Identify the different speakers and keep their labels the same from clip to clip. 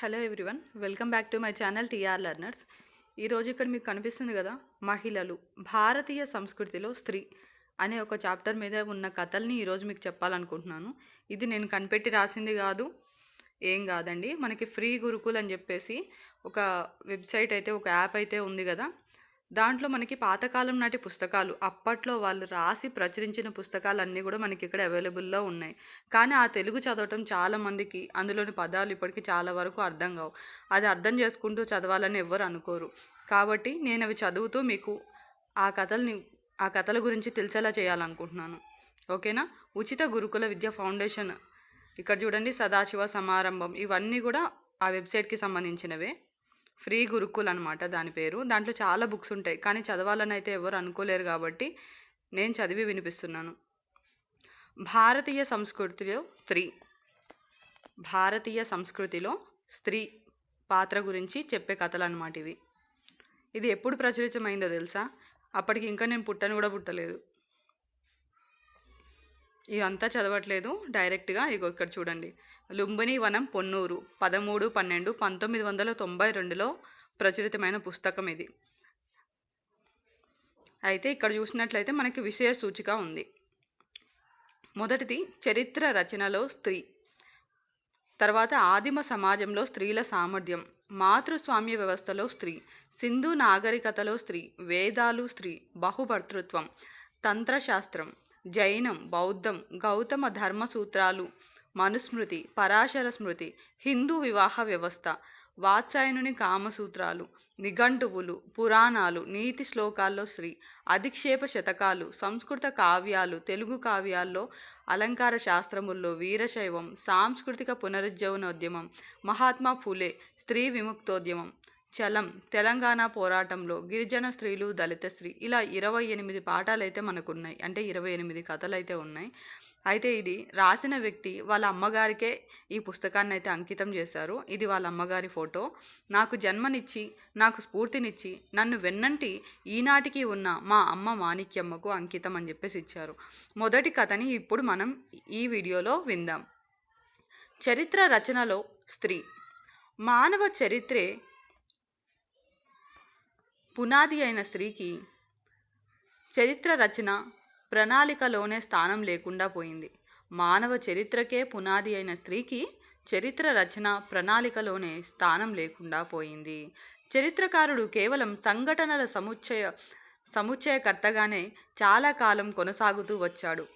Speaker 1: Hello everyone welcome back to my channel T R learners. ఈరోజు ఇక్కడ మీకు కనిపిస్తుంది కదా మహిళలు భారతీయ సంస్కృతిలో స్త్రీ అనే ఒక చాప్టర్ మీద ఉన్న కథల్ని ఈరోజు మీకు చెప్పాలనుకుంటున్నాను. ఇది నేను కనిపెట్టి రాసింది కాదు ఏం కాదండి. మనకి ఫ్రీ గురుకుల్ అని చెప్పేసి ఒక వెబ్సైట్ అయితే ఒక యాప్ అయితే ఉంది కదా దాంట్లో మనకి పాతకాలం నాటి పుస్తకాలు అప్పట్లో వాళ్ళు రాసి ప్రచురించిన పుస్తకాలు అన్నీ కూడా మనకి ఇక్కడ అవైలబుల్లో ఉన్నాయి. కానీ ఆ తెలుగు చదవటం చాలా మందికి అందులోని పదాలు ఇప్పటికీ చాలా వరకు అర్థం కావు. అది అర్థం చేసుకుంటూ చదవాలని ఎవ్వరు అనుకోరు. కాబట్టి నేను అవి చదువుతూ మీకు ఆ కథల్ని ఆ కథల గురించి తెలిసేలా చేయాలనుకుంటున్నాను. ఓకేనా? ఉచిత గురుకుల విద్య ఫౌండేషన్. ఇక్కడ చూడండి సదాశివ సమారంభం. ఇవన్నీ కూడా ఆ వెబ్సైట్కి సంబంధించినవే. ఫ్రీ గురుకుల్ అనమాట దాని పేరు. దాంట్లో చాలా బుక్స్ ఉంటాయి. కానీ చదవాలని అయితే ఎవరు అనుకోలేరు కాబట్టి నేను చదివి వినిపిస్తున్నాను. భారతీయ సంస్కృతిలో స్త్రీ. భారతీయ సంస్కృతిలో స్త్రీ పాత్ర గురించి చెప్పే కథలు అనమాట ఇవి. ఇది ఎప్పుడు ప్రచురితమైందో తెలుసా? అప్పటికి ఇంకా నేను పుట్టను కూడా పుట్టలేదు. ఇదంతా చదవట్లేదు. డైరెక్ట్గా ఇగో ఇక్కడ చూడండి. లుంబిని వనం పొన్నూరు పదమూడు పన్నెండు పంతొమ్మిది వందల తొంభై రెండులో ప్రచురితమైన పుస్తకం ఇది. అయితే ఇక్కడ చూసినట్లయితే మనకి విషయ సూచిక ఉంది. మొదటిది చరిత్ర రచనలో స్త్రీ. తర్వాత ఆదిమ సమాజంలో స్త్రీల సామర్థ్యం. మాతృస్వామ్య వ్యవస్థలో స్త్రీ. సింధు నాగరికతలో స్త్రీ. వేదాలు స్త్రీ. బహుభర్తృత్వం. తంత్రశాస్త్రం. జైనం బౌద్ధం గౌతమ ధర్మ సూత్రాలు మనుస్మృతి పరాశర స్మృతి హిందూ వివాహ వ్యవస్థ వాత్సాయనుని కామసూత్రాలు నిఘంటువులు పురాణాలు నీతి శ్లోకాల్లో శ్రీ అధిక్షేప శతకాలు సంస్కృత కావ్యాలు తెలుగు కావ్యాల్లో అలంకార శాస్త్రముల్లో వీరశైవం సాంస్కృతిక పునరుజ్జీవనోద్యమం మహాత్మా ఫులే స్త్రీ విముక్తోద్యమం చలం తెలంగాణ పోరాటంలో గిరిజన స్త్రీలు దళిత స్త్రీ ఇలా ఇరవై ఎనిమిది పాఠాలు అయితే మనకు ఉన్నాయి అంటే ఇరవై ఎనిమిది కథలు అయితే ఉన్నాయి. అయితే ఇది రాసిన వ్యక్తి వాళ్ళ అమ్మగారికే ఈ పుస్తకాన్ని అయితే అంకితం చేశారు. ఇది వాళ్ళ అమ్మగారి ఫోటో. నాకు జన్మనిచ్చి నాకు స్ఫూర్తినిచ్చి నన్ను వెన్నంటి ఈనాటికి ఉన్న మా అమ్మ మాణిక్యమ్మకు అంకితం అని చెప్పేసి ఇచ్చారు. మొదటి కథని ఇప్పుడు మనం ఈ వీడియోలో విందాం. చరిత్ర రచనలో స్త్రీ. మానవ చరిత్రే పునాది అయిన స్త్రీకి చరిత్ర రచన ప్రణాళికలోనే స్థానం లేకుండా పోయింది. మానవ చరిత్రకే పునాది అయిన స్త్రీకి చరిత్ర రచన ప్రణాళికలోనే స్థానం లేకుండా పోయింది. చరిత్రకారుడు కేవలం సంఘటనల సముచ్చయ సముచ్చయకర్తగానే చాలా కాలం కొనసాగుతూ వచ్చాడు.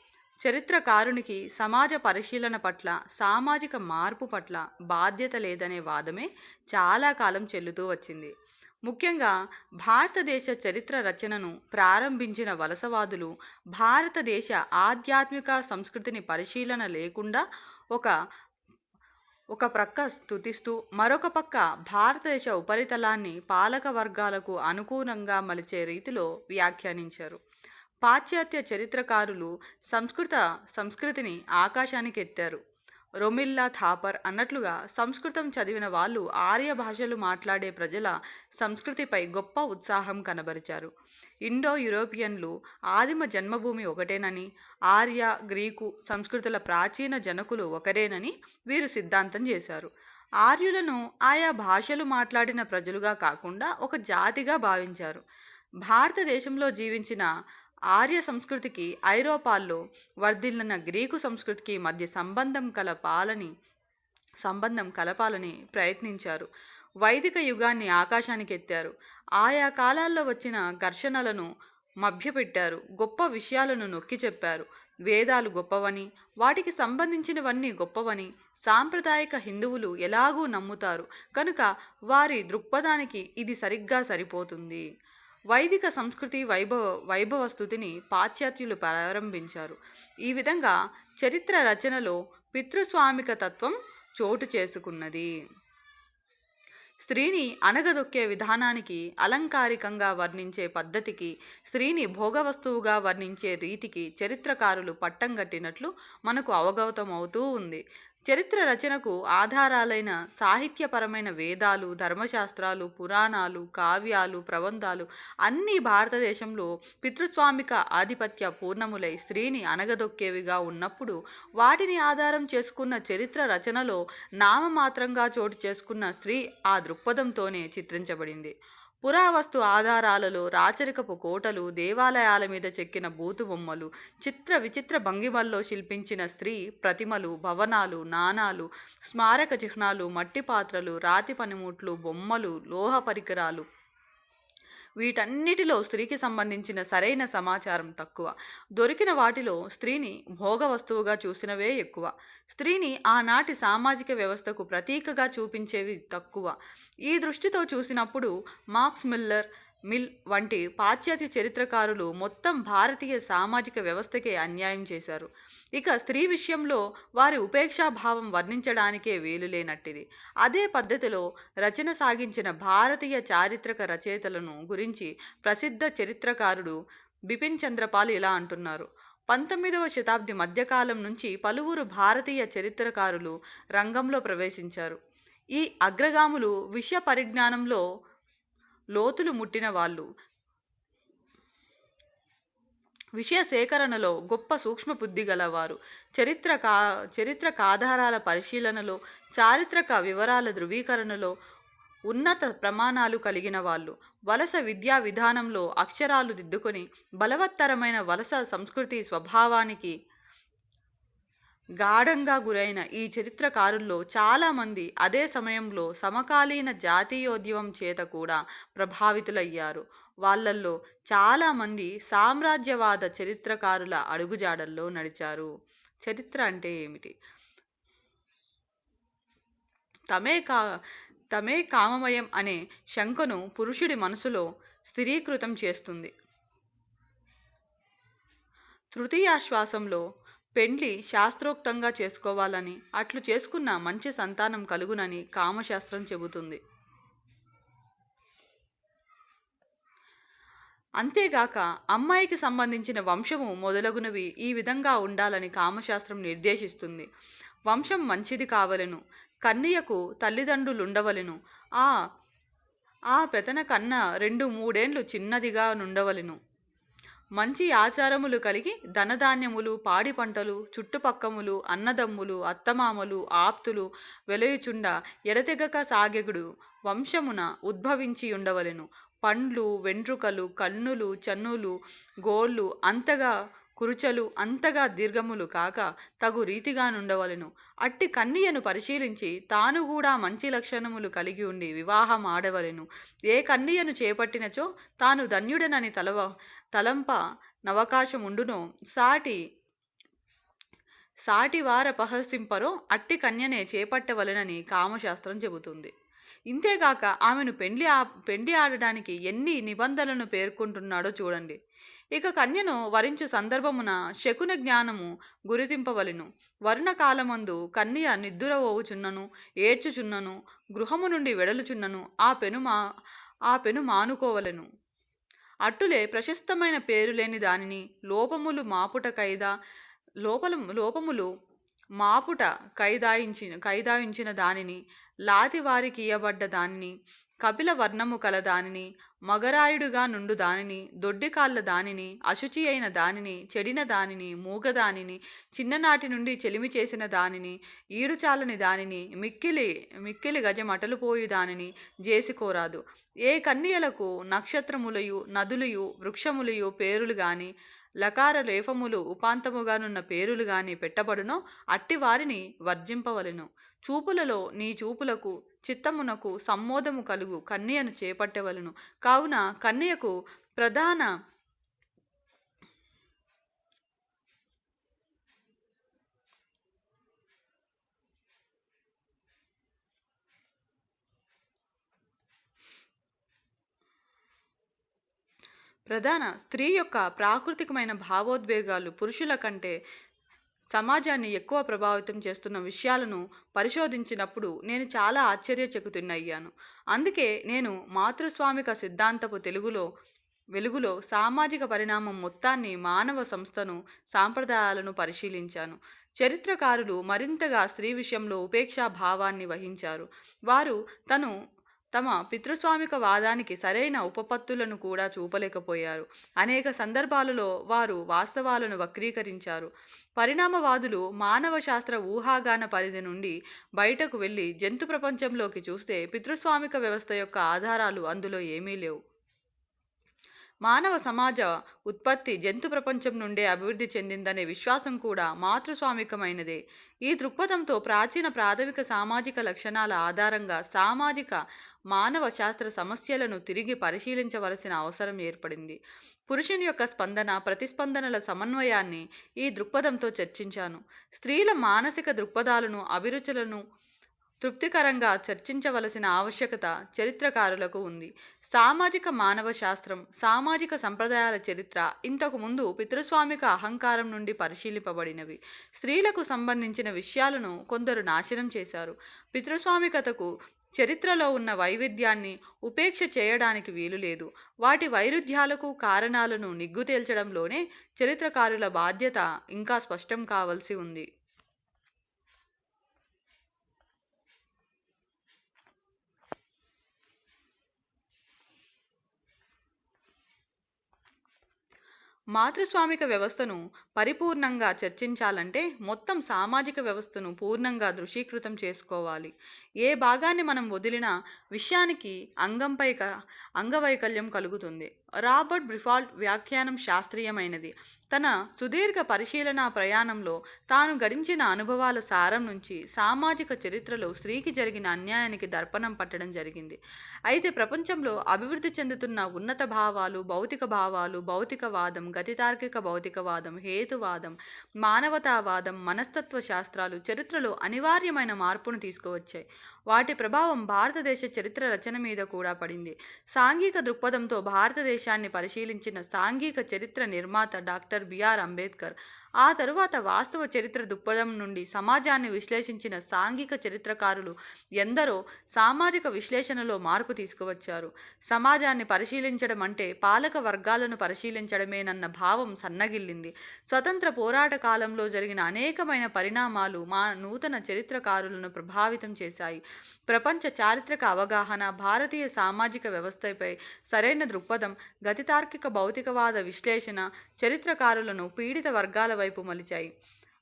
Speaker 1: చరిత్రకారునికి సమాజ పరిశీలన పట్ల సామాజిక మార్పు పట్ల బాధ్యత లేదనే వాదమే చాలా కాలం చెల్లుతూ వచ్చింది. ముఖ్యంగా భారతదేశ చరిత్ర రచనను ప్రారంభించిన వలసవాదులు భారతదేశ ఆధ్యాత్మిక సంస్కృతిని పరిశీలన లేకుండా ఒక ఒక ప్రక్క స్థుతిస్తూ మరొక పక్క భారతదేశ ఉపరితలాన్ని పాలక వర్గాలకు అనుకూలంగా మలిచే రీతిలో వ్యాఖ్యానించారు. పాశ్చాత్య చరిత్రకారులు సంస్కృత సంస్కృతిని ఆకాశానికి ఎత్తారు రొమిల్లా థాపర్ అన్నట్లుగా సంస్కృతం చదివిన వాళ్ళు ఆర్య భాషలు మాట్లాడే ప్రజల సంస్కృతిపై గొప్ప ఉత్సాహం కనబరిచారు. ఇండో యూరోపియన్లు ఆదిమ జన్మభూమి ఒకటేనని ఆర్య గ్రీకు సంస్కృతుల ప్రాచీన జనకులు ఒకరేనని వీరు సిద్ధాంతం చేశారు. ఆర్యులను ఆయా భాషలు మాట్లాడిన ప్రజలుగా కాకుండా ఒక జాతిగా భావించారు. భారతదేశంలో జీవించిన ఆర్య సంస్కృతికి ఐరోపాల్లో వర్ధిల్లిన గ్రీకు సంస్కృతికి మధ్య సంబంధం కలపాలని సంబంధం కలపాలని ప్రయత్నించారు. వైదిక యుగాన్ని ఆకాశానికి ఎత్తారు ఆయా కాలాల్లో వచ్చిన ఘర్షణలను మభ్యపెట్టారు. గొప్ప విషయాలను నొక్కి చెప్పారు. వేదాలు గొప్పవని వాటికి సంబంధించినవన్నీ గొప్పవని సాంప్రదాయక హిందువులు ఎలాగూ నమ్ముతారు. కనుక వారి దృక్పథానికి ఇది సరిగ్గా సరిపోతుంది. వైదిక సంస్కృతి వైభవ వైభవ స్థుతిని పాశ్చాత్యులు ప్రారంభించారు. ఈ విధంగా చరిత్ర రచనలో పితృస్వామిక తత్వం చోటు చేసుకున్నది. స్త్రీని అనగదొక్కే విధానానికి అలంకారికంగా వర్ణించే పద్ధతికి స్త్రీని భోగవస్తువుగా వర్ణించే రీతికి చరిత్రకారులు పట్టం కట్టినట్లు మనకు అవగతం అవుతూ ఉంది. చరిత్ర రచనకు ఆధారాలైన సాహిత్యపరమైన వేదాలు ధర్మశాస్త్రాలు పురాణాలు కావ్యాలు ప్రబంధాలు అన్నీ భారతదేశంలో పితృస్వామిక ఆధిపత్య పూర్ణములై స్త్రీని అణగదొక్కేవిగా ఉన్నప్పుడు వాటిని ఆధారం చేసుకున్న చరిత్ర రచనలో నామమాత్రంగా చోటు చేసుకున్న స్త్రీ ఆ దృక్పథంతోనే చిత్రించబడింది. పురావస్తు ఆధారాలలో రాచరికపు కోటలు దేవాలయాల మీద చెక్కిన బూతు బొమ్మలు చిత్ర విచిత్ర భంగిమల్లో శిల్పించిన స్త్రీ ప్రతిమలు భవనాలు నాణాలు స్మారక చిహ్నాలు మట్టి పాత్రలు రాతి పనిముట్లు బొమ్మలు లోహ పరికరాలు. వీటన్నిటిలో స్త్రీకి సంబంధించిన సరైన సమాచారం తక్కువ. దొరికిన వాటిలో స్త్రీని భోగ వస్తువుగా చూసినవే ఎక్కువ. స్త్రీని ఆనాటి సామాజిక వ్యవస్థకు ప్రతీకగా చూపించేవి తక్కువ. ఈ దృష్టితో చూసినప్పుడు మార్క్స్ మిల్లర్ మిల్ వంటి పాశ్చాత్య చరిత్రకారులు మొత్తం భారతీయ సామాజిక వ్యవస్థకే అన్యాయం చేశారు. ఇక స్త్రీ విషయంలో వారి ఉపేక్షాభావం వర్ణించడానికే వీలులేనట్టిది అదే పద్ధతిలో రచన సాగించిన భారతీయ చారిత్రక రచయితలను గురించి ప్రసిద్ధ చరిత్రకారుడు బిపిన్ చంద్రపాల్ ఇలా అంటున్నారు. పంతొమ్మిదవ శతాబ్ది మధ్యకాలం నుంచి పలువురు భారతీయ చరిత్రకారులు రంగంలో ప్రవేశించారు. ఈ అగ్రగాములు విషయ పరిజ్ఞానంలో లోతులు ముట్టిన వాళ్ళు. విషయ సేకరణలో గొప్ప సూక్ష్మ బుద్ధి గలవారు. చరిత్ర కా చరిత్రక ఆధారాల పరిశీలనలో చారిత్రక వివరాల ధృవీకరణలో ఉన్నత ప్రమాణాలు కలిగిన వాళ్ళు. వలస విద్యా విధానంలో అక్షరాలు దిద్దుకొని బలవత్తరమైన వలస సంస్కృతి స్వభావానికి గాఢంగా గురైన ఈ చరిత్రకారుల్లో చాలామంది అదే సమయంలో సమకాలీన జాతీయోద్యమం చేత కూడా ప్రభావితులయ్యారు. వాళ్ళల్లో చాలామంది సామ్రాజ్యవాద చరిత్రకారుల అడుగుజాడల్లో నడిచారు. చరిత్ర అంటే ఏమిటి? తమే కా తమే కామమయం అనే శంకను పురుషుడి మనసులో స్థిరీకృతం చేస్తుంది. తృతీయాశ్వాసంలో పెండ్లి శాస్త్రోక్తంగా చేసుకోవాలని అట్లు చేసుకున్న మంచి సంతానం కలుగునని కామశాస్త్రం చెబుతుంది. అంతేగాక అమ్మాయికి సంబంధించిన వంశము మొదలగునవి ఈ విధంగా ఉండాలని కామశాస్త్రం నిర్దేశిస్తుంది. వంశం మంచిది కావలెను కన్యకు తల్లిదండ్రులుండవలను ఆ ఆ పెతన కన్న రెండు మూడేండ్లు చిన్నదిగా నుండవలను. మంచి ఆచారములు కలిగి ధనధాన్యములు పాడి పంటలు చుట్టుపక్కములు అన్నదమ్ములు అత్తమామలు ఆప్తులు వెలయుచుండ ఎడతెగక సాగెగుడు. వంశమున ఉద్భవించి ఉండవలెను. పండ్లు వెంట్రుకలు కన్నులు చన్నులు గోళ్ళు అంతగా కురుచలు అంతగా దీర్ఘములు కాక తగు రీతిగా నుండవలెను. అట్టి కన్యను పరిశీలించి తాను కూడా మంచి లక్షణములు కలిగి ఉండి వివాహం ఆడవలెను. ఏ కన్యను చేపట్టినచో తాను ధన్యుడనని తలవ తలంప నవకాశముండునో సాటి సాటివార పహసింపరో అట్టి కన్యనే చేపట్టవలెనని కామశాస్త్రం చెబుతుంది. ఇంతేగాక ఆమెను పెండ్లి ఆ పెండ్లి ఆడడానికి ఎన్ని నిబంధనలను పేర్కొంటున్నాడో చూడండి. ఇక కన్యను వరించు సందర్భమున శకున జ్ఞానము గురితింపవలను. వరుణకాలమందు కన్య నిద్దురవోవుచున్నను ఏడ్చుచున్నను గృహము నుండి వెడలుచున్నను ఆ పెను మా ఆ పెను మానుకోవలెను. అట్టులే ప్రశస్తమైన పేరు లేని దానిని లోపములు మాపుట ఖైదా లోపల లోపములు మాపుట ఖైదాయించిన ఖైదాయించిన దానిని లాతివారికి ఇయ్యబడ్డ దానిని కపిల వర్ణము కల దానిని మగరాయుడుగా నుండు దానిని దొడ్డికాళ్ళ దానిని అశుచి అయిన దానిని చెడిన దానిని మూగదానిని చిన్ననాటి నుండి చెలిమి చేసిన దానిని ఈడుచాలని దానిని మిక్కిలి మిక్కిలి గజమటలు పోయు దానిని జేసుకోరాదు. ఏ కన్యలకు నక్షత్రములయు నదులయు వృక్షములయు పేరులు గాని లకార లేఫములు ఉపాంతముగానున్న పేరులు గాని పెట్టబడునో అట్టి వారిని వర్జింపవలెను. చూపులలో నీ చూపులకు చిత్తమునకు సమ్మోదము కలుగు కన్యను చేపట్టవలను. కావున కన్యకు ప్రధాన ప్రధాన స్త్రీ యొక్క ప్రాకృతికమైన భావోద్వేగాలు పురుషుల కంటే సమాజాన్ని ఎక్కువ ప్రభావితం చేస్తున్న విషయాలను పరిశోధించినప్పుడు నేను చాలా ఆశ్చర్యచకుతున్నయ్యాను. అందుకే నేను మాతృస్వామిక సిద్ధాంతపు తెలుగులో వెలుగులో సామాజిక పరిణామం మొత్తాన్ని మానవ సంస్థను సాంప్రదాయాలను పరిశీలించాను. చరిత్రకారులు మరింతగా స్త్రీ విషయంలో ఉపేక్షా భావాన్ని వహించారు. వారు తను తమ పితృస్వామిక వాదానికి సరైన ఉపపత్తులను కూడా చూపలేకపోయారు. అనేక సందర్భాలలో వారు వాస్తవాలను వక్రీకరించారు. పరిణామవాదులు మానవ శాస్త్ర ఊహాగాన పరిధి నుండి బయటకు వెళ్ళి జంతు ప్రపంచంలోకి చూస్తే పితృస్వామిక వ్యవస్థ యొక్క ఆధారాలు అందులో ఏమీ లేవు. మానవ సమాజ ఉత్పత్తి జంతు ప్రపంచం నుండే అభివృద్ధి చెందిందనే విశ్వాసం కూడా మాతృస్వామికమైనదే. ఈ దృక్పథంతో ప్రాచీన ప్రాథమిక సామాజిక లక్షణాల ఆధారంగా సామాజిక మానవ శాస్త్ర సమస్యలను తిరిగి పరిశీలించవలసిన అవసరం ఏర్పడింది. పురుషుని యొక్క స్పందన ప్రతిస్పందనల సమన్వయాన్ని ఈ దృక్పథంతో చర్చించాను. స్త్రీల మానసిక దృక్పథాలను అభిరుచులను తృప్తికరంగా చర్చించవలసిన ఆవశ్యకత చరిత్రకారులకు ఉంది. సామాజిక మానవ శాస్త్రం సామాజిక సంప్రదాయాల చరిత్ర ఇంతకు ముందు పితృస్వామిక అహంకారం నుండి పరిశీలింపబడినవి. స్త్రీలకు సంబంధించిన విషయాలను కొందరు నాశనం చేశారు. పితృస్వామికతకు చరిత్రలో ఉన్న వైవిధ్యాన్ని ఉపేక్ష చేయడానికి వీలు లేదు. వాటి వైరుధ్యాలకు కారణాలను నిగ్గు తేల్చడంలోనే చరిత్రకారుల బాధ్యత ఇంకా స్పష్టం కావలసి ఉంది. మాతృస్వామిక వ్యవస్థను పరిపూర్ణంగా చర్చించాలంటే మొత్తం సామాజిక వ్యవస్థను పూర్ణంగా దృశీకృతం చేసుకోవాలి. ఏ భాగాన్ని మనం వదిలినా విషయానికి అంగంపై క అంగవైకల్యం కలుగుతుంది. రాబర్ట్ బ్రిఫాల్ట్ వ్యాఖ్యానం శాస్త్రీయమైనది. తన సుదీర్ఘ పరిశీలన ప్రయాణంలో తాను గడించిన అనుభవాల సారం నుంచి సామాజిక చరిత్రలో స్త్రీకి జరిగిన అన్యాయానికి దర్పణం పట్టడం జరిగింది. అయితే ప్రపంచంలో అభివృద్ధి చెందుతున్న ఉన్నత భావాలు భౌతిక భావాలు భౌతికవాదం గతితార్కిక భౌతికవాదం హేతువాదం మానవతావాదం మనస్తత్వ శాస్త్రాలు చరిత్రలో అనివార్యమైన మార్పును తీసుకువచ్చాయి. వాటి ప్రభావం భారతదేశ చరిత్ర రచన మీద కూడా పడింది. సాంఘిక దృక్పథంతో భారతదేశాన్ని పరిశీలించిన సాంఘిక చరిత్ర నిర్మాత డాక్టర్ బిఆర్ అంబేద్కర్ ఆ తరువాత వాస్తవ చరిత్ర దృక్పథం నుండి సమాజాన్ని విశ్లేషించిన సాంఘిక చరిత్రకారులు ఎందరో సామాజిక విశ్లేషణలో మార్పు తీసుకువచ్చారు. సమాజాన్ని పరిశీలించడం అంటే పాలక వర్గాలను పరిశీలించడమేనన్న భావం సన్నగిల్లింది. స్వతంత్ర పోరాట కాలంలో జరిగిన అనేకమైన పరిణామాలు మా నూతన చరిత్రకారులను ప్రభావితం చేశాయి. ప్రపంచ చారిత్రక అవగాహన భారతీయ సామాజిక వ్యవస్థపై సరైన దృక్పథం గతితార్కిక భౌతికవాద విశ్లేషణ చరిత్రకారులను పీడిత వర్గాల వైపు మలిచాయి.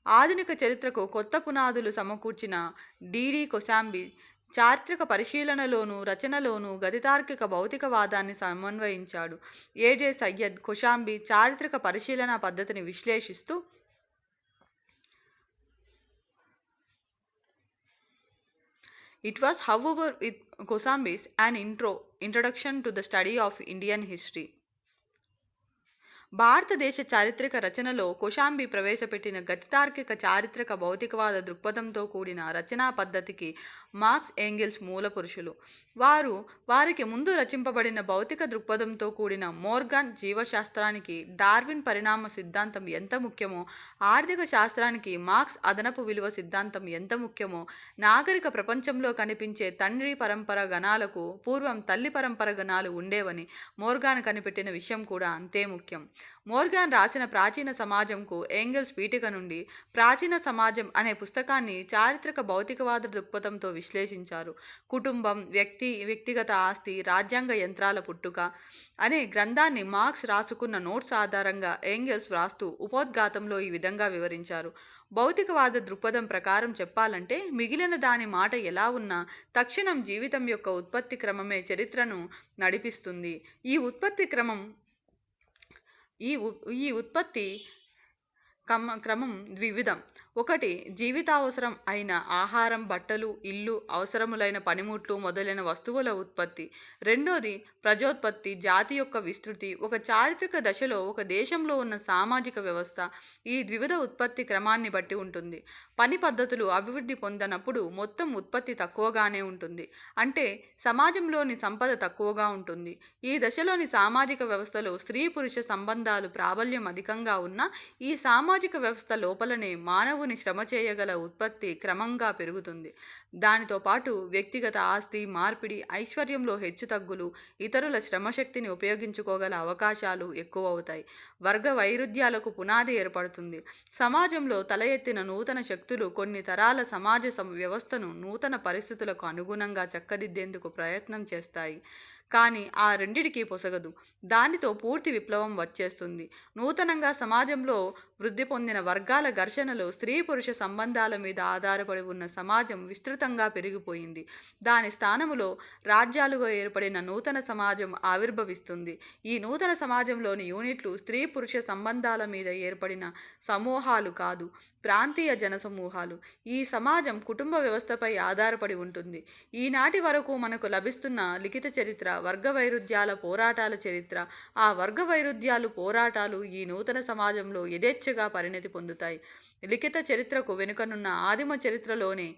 Speaker 1: ఆధునిక చరిత్రకు కొత్త పునాదులు సమకూర్చిన డిడి కొశాంబి చారిత్రక పరిశీలనలోను రచనలోను గతితార్కిక భౌతికవాదాన్ని సమన్వయించాడు. ఏజే సయ్యద్ కొశాంబి చారిత్రక పరిశీలన పద్ధతిని విశ్లేషిస్తూ It was, however, with Kosambis an intro, introduction to the study of Indian history. భారతదేశ చారిత్రక రచనలో కోశాంబి ప్రవేశపెట్టిన గతితార్కిక చారిత్రక భౌతికవాద దృక్పథంతో కూడిన రచనా పద్ధతికి మార్క్స్ ఏంగిల్స్ మూల పురుషులు వారు వారికి ముందు రచింపబడిన భౌతిక దృక్పథంతో కూడిన మోర్గాన్ జీవశాస్త్రానికి డార్విన్ పరిణామ సిద్ధాంతం ఎంత ముఖ్యమో ఆర్థిక శాస్త్రానికి మార్క్స్ అదనపు విలువ సిద్ధాంతం ఎంత ముఖ్యమో నాగరిక ప్రపంచంలో కనిపించే తండ్రి పరంపర గణాలకు పూర్వం తల్లి పరంపర గణాలు ఉండేవని మోర్గాన్ కనిపెట్టిన విషయం కూడా అంతే ముఖ్యం. మోర్గాన్ రాసిన ప్రాచీన సమాజంకు ఏంగెల్స్ పీఠిక నుండి ప్రాచీన సమాజం అనే పుస్తకాన్ని చారిత్రక భౌతికవాద దృక్పథంతో విశ్లేషించారు. కుటుంబం వ్యక్తి వ్యక్తిగత ఆస్తి రాజ్యాంగ యంత్రాల పుట్టుక అనే గ్రంథాన్ని మార్క్స్ రాసుకున్న నోట్స్ ఆధారంగా ఏంగెల్స్ వ్రాస్తూ ఉపోద్ఘాతంలో ఈ విధంగా వివరించారు. భౌతికవాద దృక్పథం ప్రకారం చెప్పాలంటే మిగిలిన దాని మాట ఎలా ఉన్నా తక్షణం జీవితం యొక్క ఉత్పత్తి క్రమమే చరిత్రను నడిపిస్తుంది. ఈ ఉత్పత్తి క్రమం ఈ ఉ ఈ ఉత్పత్తి కమ క్రమం ద్వివిధం. ఒకటి జీవితావసరం అయిన ఆహారం బట్టలు ఇల్లు అవసరములైన పనిముట్లు మొదలైన వస్తువుల ఉత్పత్తి. రెండోది ప్రజోత్పత్తి జాతి యొక్క విస్తృతి. ఒక చారిత్రక దశలో ఒక దేశంలో ఉన్న సామాజిక వ్యవస్థ ఈ ద్వివిధ ఉత్పత్తి క్రమాన్ని బట్టి ఉంటుంది. పని పద్ధతులు అభివృద్ధి పొందనప్పుడు మొత్తం ఉత్పత్తి తక్కువగానే ఉంటుంది. అంటే సమాజంలోని సంపద తక్కువగా ఉంటుంది. ఈ దశలోని సామాజిక వ్యవస్థలో స్త్రీ పురుష సంబంధాలు ప్రాబల్యం అధికంగా ఉన్న ఈ సామాజిక వ్యవస్థ లోపలనే మానవ మానవుని శ్రమ చేయగల ఉత్పత్తి క్రమంగా పెరుగుతుంది. దానితో పాటు వ్యక్తిగత ఆస్తి మార్పిడి ఐశ్వర్యంలో హెచ్చుతగ్గులు ఇతరుల శ్రమశక్తిని ఉపయోగించుకోగల అవకాశాలు ఎక్కువ అవుతాయి వర్గ వైరుధ్యాలకు పునాది ఏర్పడుతుంది. సమాజంలో తల ఎత్తిన నూతన శక్తులు కొన్ని తరాల సమాజ వ్యవస్థను నూతన పరిస్థితులకు అనుగుణంగా చక్కదిద్దేందుకు ప్రయత్నం చేస్తాయి. కానీ ఆ రెండిటికి పొసగదు. దానితో పూర్తి విప్లవం వచ్చేస్తుంది. నూతనంగా సమాజంలో వృద్ధి పొందిన వర్గాల ఘర్షణలు స్త్రీ పురుష సంబంధాల మీద ఆధారపడి ఉన్న సమాజం విస్తృతంగా పెరిగిపోయింది. దాని స్థానములో రాజ్యాలుగా ఏర్పడిన నూతన సమాజం ఆవిర్భవిస్తుంది. ఈ నూతన సమాజంలోని యూనిట్లు స్త్రీ పురుష సంబంధాల మీద ఏర్పడిన సమూహాలు కాదు ప్రాంతీయ జనసమూహాలు. ఈ సమాజం కుటుంబ వ్యవస్థపై ఆధారపడి ఉంటుంది. ఈనాటి వరకు మనకు లభిస్తున్న లిఖిత చరిత్ర చరిత్ర వర్గ వైరుధ్యాల పోరాటాల చరిత్ర. ఆ వర్గ వైరుధ్యాలు పోరాటాలు ఈ నూతన సమాజంలో యథేచ్ఛగా పరిణతి పొందుతాయి. లిఖిత చరిత్రకు వెనుకనున్న ఆదిమ చరిత్రలోనే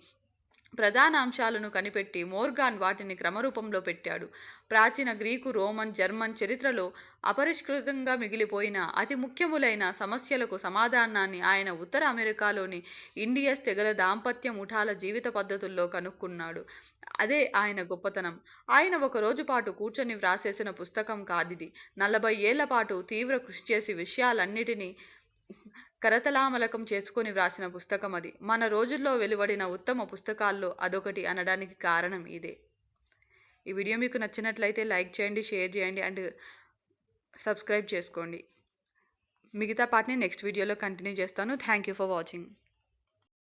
Speaker 1: ప్రధాన అంశాలను కనిపెట్టి మోర్గాన్ వాటిని క్రమరూపంలో పెట్టాడు. ప్రాచీన గ్రీకు రోమన్ జర్మన్ చరిత్రలో అపరిష్కృతంగా మిగిలిపోయిన అతి ముఖ్యములైన సమస్యలకు సమాధానాన్ని ఆయన ఉత్తర అమెరికాలోని ఇండియస్ తెగల దాంపత్య ముఠాల జీవిత పద్ధతుల్లో కనుక్కున్నాడు. అదే ఆయన గొప్పతనం. ఆయన ఒక రోజు పాటు కూర్చొని వ్రాసేసిన పుస్తకం కాదిది. నలభై ఏళ్ళ పాటు తీవ్ర కృషి చేసి విషయాలన్నిటినీ కరతలామలకం చేసుకొని వ్రాసిన పుస్తకం అది. మన రోజుల్లో వెలువడిన ఉత్తమ పుస్తకాల్లో అదొకటి అనడానికి కారణం ఇదే. ఈ వీడియో మీకు నచ్చినట్లయితే లైక్ చేయండి షేర్ చేయండి అండ్ సబ్స్క్రైబ్ చేసుకోండి. మిగతా పార్ట్ని నెక్స్ట్ వీడియోలో కంటిన్యూ చేస్తాను. Thank you for watching.